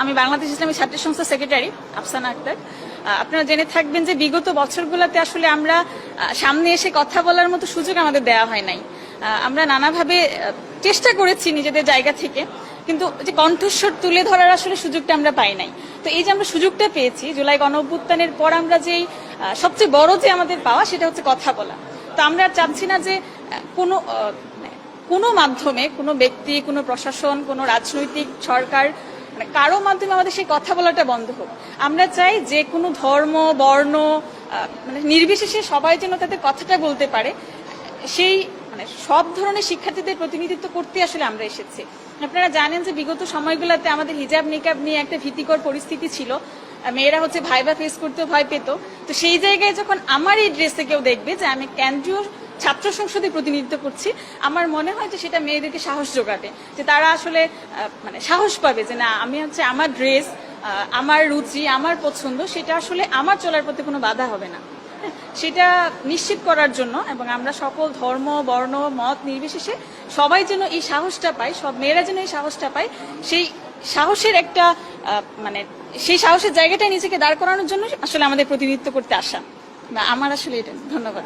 আমি বাংলাদেশ ইসলামী ছাত্র সংস্থার সেক্রেটারি, আফসানা আক্তার। আপনারা জেনে থাকবেন যে বিগত বছরগুলোতে আসলে আমরা সামনে এসে কথা বলার মতো সুযোগ আমাদের দেওয়া হয় নাই। আমরা নানাভাবে চেষ্টা করেছি নিজেদের জায়গা থেকে, কিন্তু যে কণ্ঠস্বর তুলে ধরার আসলে সুযোগটা আমরা পাই নাই। তো এই যে আমরা সুযোগটা পেয়েছি, জুলাই গণ অভ্যুত্থানের পর আমরা যেই সবচেয়ে বড় যে আমাদের পাওয়া সেটা হচ্ছে কথা বলা। তো আমরা চাচ্ছি না যে কোনো কোনো মাধ্যমে কোনো ব্যক্তি, কোনো প্রশাসন, কোনো রাজনৈতিক সরকার মানে কারও মাধ্যমে আমাদের সেই কথা বলাটা বন্ধ হোক। আমরা চাই যে কোনো ধর্ম, বর্ণ মানে নির্বিশেষে সবাই যেন তাদের কথাটা বলতে পারে। সেই মানে সব ধরনের শিক্ষার্থীদের প্রতিনিধিত্ব করতে আসলে আমরা এসেছি। আপনারা জানেন যে বিগত সময়গুলোতে আমাদের হিজাব নিকাব নিয়ে একটা ভীতিকর পরিস্থিতি ছিল। মেয়েরা হচ্ছে ভাইবা ফেস করতেও ভয় পেত। তো সেই জায়গায় যখন আমার এই ড্রেসে কেউ দেখবে যে আমি কেন্দ্রীয় ছাত্র সংসদে প্রতিনিধিত্ব করছি আমার মনে হয় যে সেটা মেয়েদেরকে সাহস যোগাবে যে তারা আসলে মানে সাহস পাবে যে না আমি হচ্ছে আমার ড্রেস আমার রুচি আমার পছন্দ সেটা আসলে আমার চলার পথে কোনো বাধা হবে না। হ্যাঁ, সেটা নিশ্চিত করার জন্য এবং আমরা সকল ধর্ম বর্ণ মত নির্বিশেষে সবাই যেন এই সাহসটা পায় সব মেয়েরা যেন এই সাহসটা পায় সেই সাহসের একটা মানে সেই সাহসের জায়গাটায় নিজেকে দাঁড় করানোর জন্য আসলে আমাদের প্রতিনিধিত্ব করতে আসা। বা আমার আসলে এটা ধন্যবাদ।